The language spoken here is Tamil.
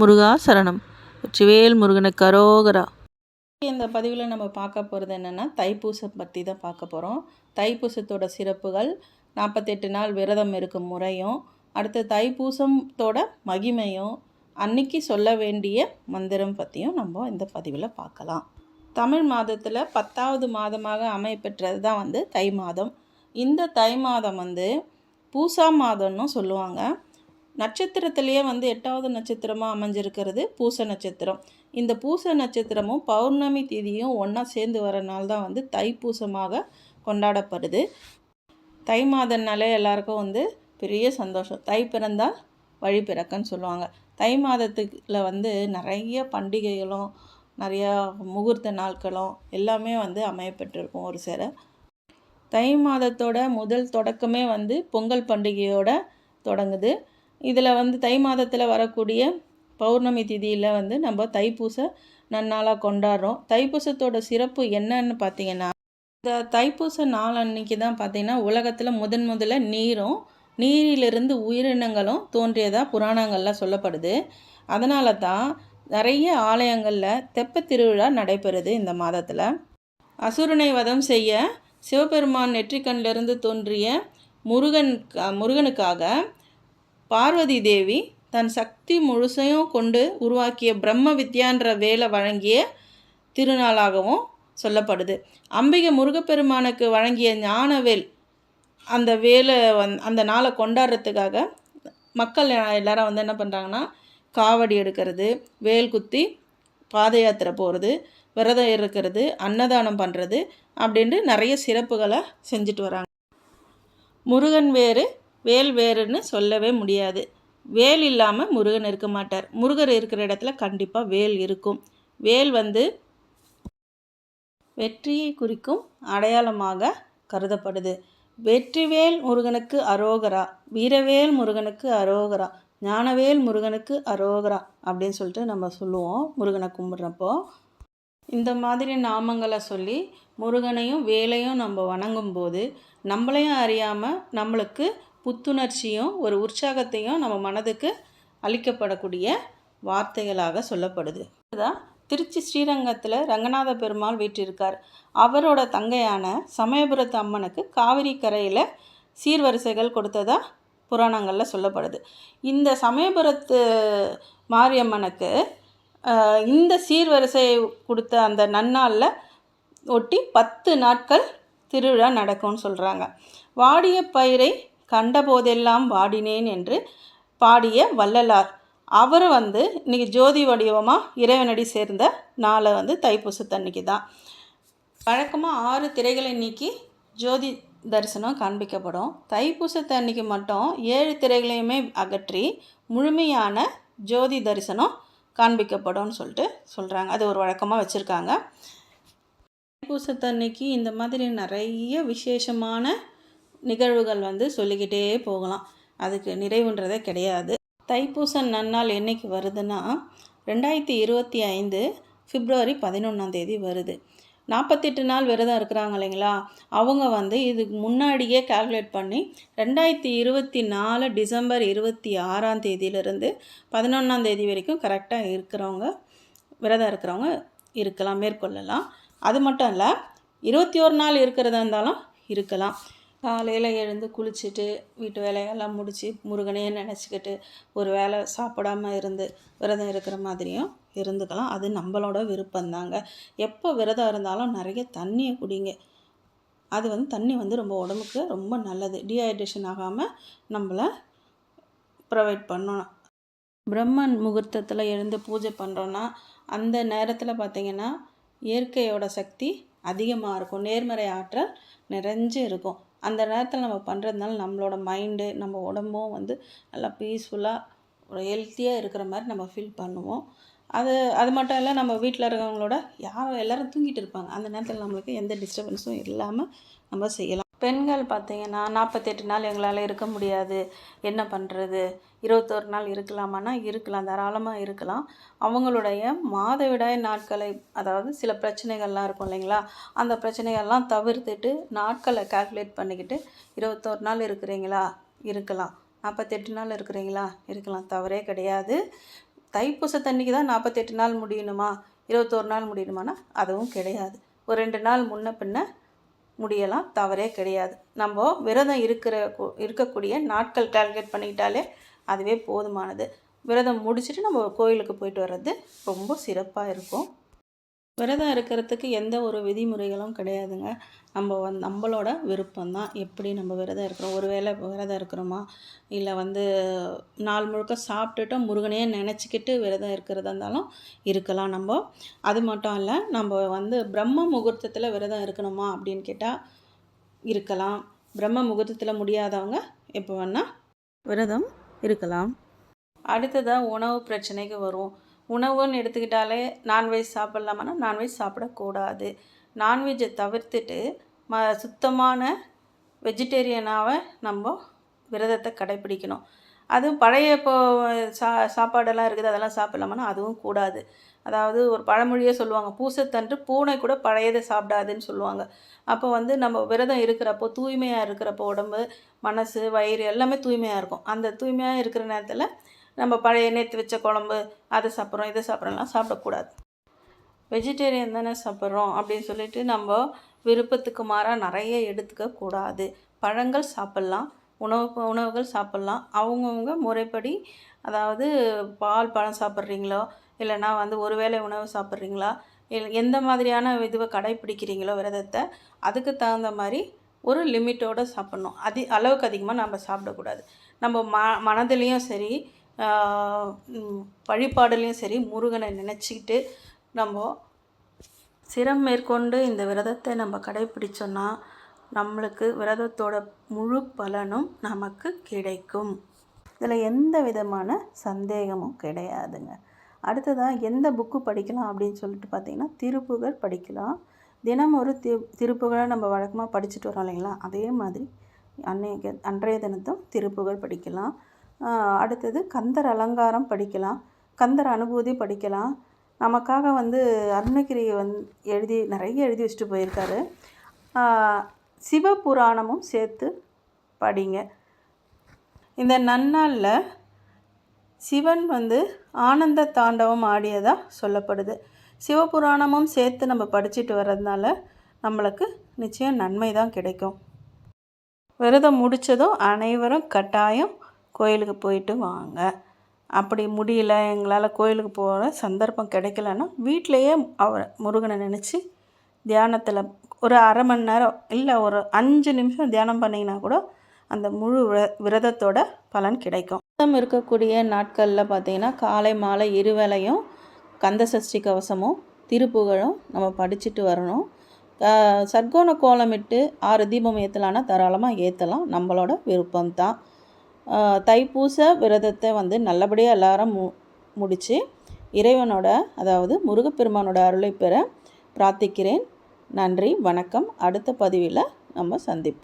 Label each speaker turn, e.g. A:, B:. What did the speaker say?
A: முருகா சரணம். வெற்றிவேல் முருகனுக்கு அரோகரா.
B: இந்த பதிவில் நம்ம பார்க்க போகிறது என்னென்னா தைப்பூசம் பற்றி தான் பார்க்க போகிறோம் தைப்பூசத்தோட சிறப்புகள் நாற்பத்தெட்டு நாள் விரதம் இருக்கும் முறையும் அடுத்து தைப்பூசத்தோட மகிமையும் அன்னைக்கு சொல்ல வேண்டிய மந்திரம் பற்றியும் நம்ம இந்த பதிவில் பார்க்கலாம். தமிழ் மாதத்தில் பத்தாவது மாதமாக அமையப்பெற்றது தான் வந்து தை மாதம். இந்த தை மாதம் வந்து பூசா மாதம்னு சொல்லுவாங்க. நட்சத்திரத்திலேயே வந்து எட்டாவது நட்சத்திரமாக அமைஞ்சிருக்கிறது பூச நட்சத்திரம். இந்த பூச நட்சத்திரமும் பௌர்ணமி திதியும் ஒன்றா சேர்ந்து வர நாள் தான் வந்து தைப்பூசமாக கொண்டாடப்படுது. தை மாதம்னாலே எல்லாருக்கும் வந்து பெரிய சந்தோஷம். தை பிறந்தால் வழி பிறக்கன்னு சொல்லுவாங்க. தை மாதத்துக்குள்ள வந்து நிறைய பண்டிகைகளும் நிறையா முகூர்த்த நாட்களும் எல்லாமே வந்து அமையப்பட்டிருக்கும் ஒரு சில. தை மாதத்தோட முதல் தொடக்கமே வந்து பொங்கல் பண்டிகையோட தொடங்குது. இதில் வந்து தை மாதத்தில் வரக்கூடிய பௌர்ணமி திதியில் வந்து நம்ம தைப்பூச நன்னாளாக கொண்டாடுறோம். தைப்பூசத்தோட சிறப்பு என்னன்னு பார்த்தீங்கன்னா இந்த தைப்பூச நாள் அன்னைக்கு தான் பார்த்தீங்கன்னா உலகத்தில் முதன் முதல்ல நீரும் நீரிலிருந்து உயிரினங்களும் தோன்றியதாக புராணங்களில் சொல்லப்படுது. அதனால தான் நிறைய ஆலயங்களில் தெப்ப திருவிழா நடைபெறுது இந்த மாதத்தில். அசுரனை வதம் செய்ய சிவபெருமான் நெற்றிக்கண்ணிலிருந்து தோன்றிய முருகன் முருகனுக்காக பார்வதி தேவி தன் சக்தி முழுசையும் கொண்டு உருவாக்கிய பிரம்ம வித்யான்ற வேலை வழங்கிய திருநாளாகவும் சொல்லப்படுது. அம்பிகை முருகப்பெருமானுக்கு வழங்கிய ஞானவேல் அந்த வேலை வந் அந்த நாளை கொண்டாடுறதுக்காக மக்கள் எல்லாரும் வந்து என்ன பண்ணுறாங்கன்னா காவடி எடுக்கிறது வேல் குத்தி பாத யாத்திரை போகிறது விரதம் இருக்கிறது அன்னதானம் பண்ணுறது அப்படின்ட்டு நிறைய சிறப்புகளை செஞ்சுட்டு வராங்க. முருகன் வேறு வேல் வேறுன்னு சொல்லவே முடியாது. வேல் இல்லாமல் முருகன் இருக்க மாட்டார். முருகர் இருக்கிற இடத்துல கண்டிப்பாக வேல் இருக்கும். வேல் வந்து வெற்றியை குறிக்கும் அடையாளமாக கருதப்படுது. வெற்றிவேல் முருகனுக்கு அரோகரா வீரவேல் முருகனுக்கு அரோகரா ஞானவேல் முருகனுக்கு அரோகரா அப்படின்னு சொல்லிட்டு நம்ம சொல்லுவோம். முருகனை கும்பிட்றப்போ இந்த மாதிரி நாமங்களை சொல்லி முருகனையும் வேலையும் நம்ம வணங்கும்போது நம்மளையும் அறியாமல் நம்மளுக்கு புத்துணர்ச்சியும் ஒரு உற்சாகத்தையும் நம்ம மனதுக்கு அளிக்கப்படக்கூடிய வார்த்தைகளாக சொல்லப்படுது. அதுதான் திருச்சி ஸ்ரீரங்கத்தில் ரங்கநாத பெருமாள் வீற்றிருக்கார். அவரோட தங்கையான சமயபுரத்து அம்மனுக்கு காவிரி கரையில் சீர்வரிசைகள் கொடுத்ததா புராணங்களில் சொல்லப்படுது. இந்த சமயபுரத்து மாரியம்மனுக்கு இந்த சீர்வரிசை கொடுத்த அந்த நன்னாளில் ஒட்டி பத்து நாட்கள் திருவிழா நடக்கும்னு சொல்கிறாங்க வாடிய பயிரை கண்டபோதெல்லாம் வாடினேன் என்று பாடிய வள்ளலார். அவர் வந்து இன்றைக்கி ஜோதி வடிவமாக இறைவனடி சேர்ந்த நாளை வந்து தைப்பூசத்தன்னைக்கு தான். வழக்கமாக ஆறு திரைகளை நீக்கி ஜோதி தரிசனம் காண்பிக்கப்படும். தைப்பூசத்தன்னைக்கு மட்டும் ஏழு திரைகளையுமே அகற்றி முழுமையான ஜோதி தரிசனம் காண்பிக்கப்படும்னு சொல்லிட்டு சொல்கிறாங்க அது ஒரு வழக்கமாக வச்சுருக்காங்க. தைப்பூசத்தன்னைக்கு இந்த மாதிரி நிறைய விசேஷமான நிகழ்வுகள் வந்து சொல்லிக்கிட்டே போகலாம். அதுக்கு நிறைவுன்றதே கிடையாது. தைப்பூசன் நன்னாள் என்றைக்கு வருதுன்னா ரெண்டாயிரத்தி இருபத்தி ஐந்து பிப்ரவரி பதினொன்றாம் தேதி வருது. நாற்பத்தெட்டு நாள் விரதம் இருக்கிறாங்க இல்லைங்களா? அவங்க வந்து இதுக்கு முன்னாடியே கால்குலேட் பண்ணி ரெண்டாயிரத்தி இருபத்தி நாலு டிசம்பர் இருபத்தி ஆறாம் தேதியிலிருந்து பதினொன்றாம் தேதி வரைக்கும் கரெக்டாக இருக்கிறவங்க விரதம் இருக்கிறவங்க இருக்கலாம் மேற்கொள்ளலாம். அது மட்டும் இல்லை இருபத்தி ஒரு நாள் இருக்கிறதா இருந்தாலும் இருக்கலாம். காலையில் எழுந்து குளிச்சுட்டு வீட்டு வேலையெல்லாம் முடித்து முருகனையே நினச்சிக்கிட்டு ஒரு வேளை சாப்பிடாம இருந்து விரதம் இருக்கிற மாதிரியும் இருந்துக்கலாம். அது நம்மளோட விருப்பந்தாங்க எப்போ விரதம் இருந்தாலும் நிறைய தண்ணியை குடிங்க. அது வந்து தண்ணி வந்து ரொம்ப உடம்புக்கு ரொம்ப நல்லது. டீஹைட்ரேஷன் ஆகாமல் நம்மளை ப்ரொவைட் பண்ணணும். பிரம்மன் முகூர்த்தத்தில் எழுந்து பூஜை பண்ணுறோன்னா அந்த நேரத்தில் பார்த்திங்கன்னா இயற்கையோட சக்தி அதிகமாக இருக்கும். நேர்மறை ஆற்றல் நிறைஞ்சு இருக்கும். அந்த நேரத்தில் நம்ம பண்ணுறதுனால நம்மளோட மைண்டு நம்ம உடம்பும் வந்து நல்லா பீஸ்ஃபுல்லாக ஒரு ஹெல்த்தியாக இருக்கிற மாதிரி நம்ம ஃபீல் பண்ணுவோம். அது அது மட்டும் இல்லை நம்ம வீட்டில் இருக்கிறவங்களோட யாரும் எல்லோரும் தூங்கிட்டு இருப்பாங்க. அந்த நேரத்தில் நம்மளுக்கு எந்த டிஸ்டர்பன்ஸும் இல்லாமல் நம்ம செய்யலாம். பெண்கள் பார்த்தீங்கன்னா நாற்பத்தெட்டு நாள் எங்களால் இருக்க முடியாது. என்ன பண்ணுறது இருபத்தோரு நாள் இருக்கலாமான்னா இருக்கலாம். தாராளமாக இருக்கலாம். அவங்களுடைய மாதவிடாய் நாட்களை அதாவது சில பிரச்சனைகள்லாம் இருக்கும் இல்லைங்களா? அந்த பிரச்சனைகள்லாம் தவிர்த்துட்டு நாட்களை கால்குலேட் பண்ணிக்கிட்டு இருபத்தோரு நாள் இருக்கிறீங்களா? இருக்கலாம். நாற்பத்தெட்டு நாள் இருக்கிறீங்களா? இருக்கலாம். தவறே கிடையாது. தைப்பூசத்தன்னைக்கு தான் நாற்பத்தெட்டு நாள் முடியணுமா? இருபத்தோரு நாள் முடியணுமானா அதுவும் கிடையாது. ஒரு ரெண்டு நாள் முன்ன பின்ன முடியலாம் தவறே கிடையாது. நம்ம விரதம் இருக்கிற இருக்கக்கூடிய நாட்கள் கால்குலேட் பண்ணிக்கிட்டாலே அதுவே போதுமானது. விரதம் முடிச்சுட்டு நம்ம கோயிலுக்கு போயிட்டு வர்றது ரொம்ப சிறப்பாக இருக்கும். விரதம் இருக்கிறதுக்கு எந்த ஒரு விதிமுறைகளும் கிடையாதுங்க. நம்ம வந் நம்மளோட விருப்பம்தான். எப்படி நம்ம விரதம் இருக்கிறோம்? ஒரு வேளை விரதம் இருக்கிறோமா? இல்லை வந்து நாள் முழுக்க சாப்பிட்டுட்டு முருகனையே நினச்சிக்கிட்டு விரதம் இருக்கிறதா இருந்தாலும் இருக்கலாம் நம்ம. அது மட்டும் இல்லை நம்ம வந்து பிரம்ம முகூர்த்தத்தில் விரதம் இருக்கணுமா அப்படின்னு கேட்டால் இருக்கலாம். பிரம்ம முகூர்த்தத்தில் முடியாதவங்க எப்போ வேணால் விரதம் இருக்கலாம். அடுத்ததாக உணவு பிரச்சனைக்கு வரும் உணவுன்னு எடுத்துக்கிட்டாலே நான்வெஜ் சாப்பிட்லாமான்னா நான்வெஜ் சாப்பிடக்கூடாது. நான்வெஜ்ஜை தவிர்த்துட்டு ம சுத்தமான வெஜிடேரியனாக நம்ம விரதத்தை கடைப்பிடிக்கணும். அதுவும் பழைய இப்போ சா சாப்பாடெல்லாம் இருக்குது அதெல்லாம் சாப்பிட்லாமான்னா அதுவும் கூடாது. அதாவது ஒரு பழமொழியே சொல்லுவாங்க பூசத்தன்று பூனை கூட பழையதை சாப்பிடாதுன்னு சொல்லுவாங்க. அப்போ வந்து நம்ம விரதம் இருக்கிறப்போ தூய்மையாக இருக்கிறப்போ உடம்பு மனசு வயிறு எல்லாமே தூய்மையாக இருக்கும். அந்த தூய்மையாக இருக்கிற நேரத்தில் நம்ம பழைய நேற்று வச்ச குழம்பு அதை சாப்பிட்றோம் இதை சாப்பிட்றோம்லாம் சாப்பிடக்கூடாது. வெஜிடேரியன் தானே சாப்பிட்றோம் அப்படின்னு சொல்லிட்டு நம்ம விருப்பத்துக்கு மாறாக நிறைய எடுத்துக்க கூடாது பழங்கள் சாப்பிட்லாம் உணவு உணவுகள் சாப்பிட்லாம். அவங்கவுங்க முறைப்படி அதாவது பால் பழம் சாப்பிட்றீங்களோ இல்லைனா வந்து ஒரு வேளை உணவு சாப்பிட்றீங்களா இல்லை எந்த மாதிரியான இதுவை கடைப்பிடிக்கிறீங்களோ விரதத்தை அதுக்கு தகுந்த மாதிரி ஒரு லிமிட்டோடு சாப்பிட்ணும். அதி அளவுக்கு அதிகமாக நம்ம சாப்பிடக்கூடாது. நம்ம ம மனதுலேயும் சரி வழிபாடுலேயும் சரி முருகனை நினச்சிக்கிட்டு நம்ம சிரம் மேற்கொண்டு இந்த விரதத்தை நம்ம கடைப்பிடிச்சோன்னா நம்மளுக்கு விரதத்தோட முழு பலனும் நமக்கு கிடைக்கும். இதில் எந்த விதமான சந்தேகமும் கிடையாதுங்க. அடுத்ததாக எந்த புக்கு படிக்கலாம் அப்படின்னு சொல்லிட்டு பார்த்தீங்கன்னா திருப்புகழ் படிக்கலாம். தினம் ஒரு தி திருப்புகழை நம்ம வழக்கமாக படிச்சுட்டு வரோம் இல்லைங்களா? அதே மாதிரி அன்னைக்கு அன்றைய தினத்தும் திருப்புகழ் படிக்கலாம். அடுத்தது கந்தர் அலங்காரம் படிக்கலாம். கந்தர் அனுபூதி படிக்கலாம். நமக்காக வந்து அருணகிரி வந் எழுதி நிறைய எழுதி வச்சுட்டு போயிருக்காரு. சிவபுராணமும் சேர்த்து படிங்க. இந்த நன்னாளில் சிவன் வந்து ஆனந்த தாண்டவம் ஆடியதாக சொல்லப்படுது. சிவபுராணமும் சேர்த்து நம்ம படிச்சுட்டு வர்றதுனால நம்மளுக்கு நிச்சயம் நன்மை தான் கிடைக்கும். விரதம் முடித்ததும் அனைவரும் கட்டாயம் கோயிலுக்கு போயிட்டு வாங்க. அப்படி முடியல எங்களால் கோயிலுக்கு போகிற சந்தர்ப்பம் கிடைக்கலன்னா வீட்டிலையே அவர் முருகனை நினச்சி தியானத்தில் ஒரு அரை மணி நேரம் இல்லை ஒரு அஞ்சு நிமிஷம் தியானம் பண்ணிங்கன்னா கூட அந்த முழு விர- விரதத்தோட பலன் கிடைக்கும். விரதம் இருக்கக்கூடிய நாட்களில் பார்த்தீங்கன்னா காலை மாலை இருவேளையும் கந்த சஷ்டி கவசமும் திருப்புகழும் நம்ம படிச்சுட்டு வரணும். சர்க்கோண கோலமிட்டு ஆறு தீபம் ஏற்றலான்னா தாராளமாக ஏற்றலாம் நம்மளோட விருப்பம்தான். தைப்பூச விரதத்தை வந்து நல்லபடியாக எல்லாரும் மு முடித்து இறைவனோட அதாவது முருகப்பெருமானோட அருளை பெற பிரார்த்திக்கிறேன். நன்றி வணக்கம். அடுத்த பதிவில் நம்ம சந்திப்போம்.